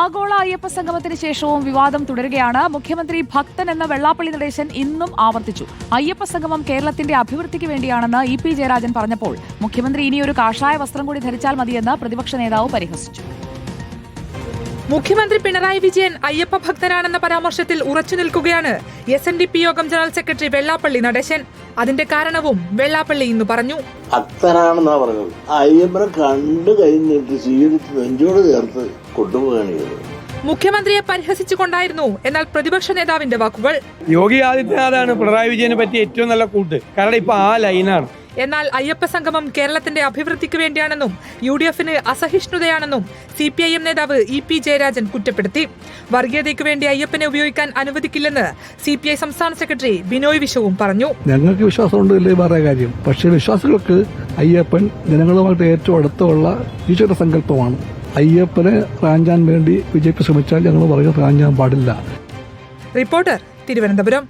ആഗോള അയ്യപ്പ സംഗമത്തിന് ശേഷവും വിവാദം തുടരുകയാണ്. മുഖ്യമന്ത്രി ഭക്തൻ എന്ന വെള്ളാപ്പള്ളി നടേശൻ ഇന്നും ആവർത്തിച്ചു. അയ്യപ്പ സംഗമം കേരളത്തിന്റെ അഭിവൃദ്ധിക്ക് വേണ്ടിയാണെന്ന് ഇ പി ജയരാജൻ പറഞ്ഞപ്പോൾ മുഖ്യമന്ത്രി ഇനിയൊരു കാഷായ വസ്ത്രം കൂടി ധരിച്ചാൽ മതിയെന്ന് പ്രതിപക്ഷ നേതാവ് പരിഹസിച്ചു. മുഖ്യമന്ത്രി പിണറായി വിജയൻ അയ്യപ്പ ഭക്തനാണെന്ന പരാമർശത്തിൽ ഉറച്ചു നിൽക്കുകയാണ്. എസ് എൻ ഡി പി യോഗം ജനറൽ സെക്രട്ടറി വെള്ളാപ്പള്ളി നടേശൻ. അതിന്റെ കാരണവും വെള്ളാപ്പള്ളി ഇന്ന് പറഞ്ഞു. ഭക്തനാണെന്നാ പറഞ്ഞത്. അയ്യപ്പനെ കണ്ടു കഴിഞ്ഞിട്ട് സ്വീകരിച്ച് നെഞ്ചോട് ചേർത്ത് കൊണ്ടുപോവുകയാണ് ചെയ്തത്. മുഖ്യമന്ത്രിയെ പരിഹസിച്ചുകൊണ്ടായിരുന്നു. എന്നാൽ പ്രതിപക്ഷ നേതാവിന്റെ വാക്കുകൾ. യോഗി ആദിത്യനാഥാണ് പിണറായി വിജയനെ പറ്റി ഏറ്റവും നല്ല കൂട്ട്. കാരണം ഇപ്പൊ ആ ലൈനാണ്. എന്നാൽ അയ്യപ്പ സംഗമം കേരളത്തിന്റെ അഭിവൃദ്ധിക്ക് വേണ്ടിയാണെന്നും യു ഡി എഫിന് അസഹിഷ്ണുതയാണെന്നും സി പി ഐ എം നേതാവ് ഇ പി ജയരാജൻ കുറ്റപ്പെടുത്തി. വർഗീയതയ്ക്ക് വേണ്ടി അയ്യപ്പനെ ഉപയോഗിക്കാൻ അനുവദിക്കില്ലെന്ന് സി പി ഐ സംസ്ഥാന സെക്രട്ടറി ബിനോയ് വിശ്വവും പറഞ്ഞു. ഞങ്ങൾക്ക് വിശ്വാസമുണ്ട് ഇല്ലേ വേറെ കാര്യം? പക്ഷേ വിശ്വാസികൾക്ക് അയ്യപ്പൻ ജനങ്ങളുമായിട്ട് ഏറ്റവും അടുത്തുള്ള ഈശ്വര സങ്കല്പമാണ്. അയ്യപ്പനെ റാഞ്ചാൻ വേണ്ടി വിജയിപ്പ് ശ്രമിച്ചാൽ ഞങ്ങൾ പറയുക റാഞ്ചാൻ പാടില്ല. റിപ്പോർട്ടർ തിരുവനന്തപുരം.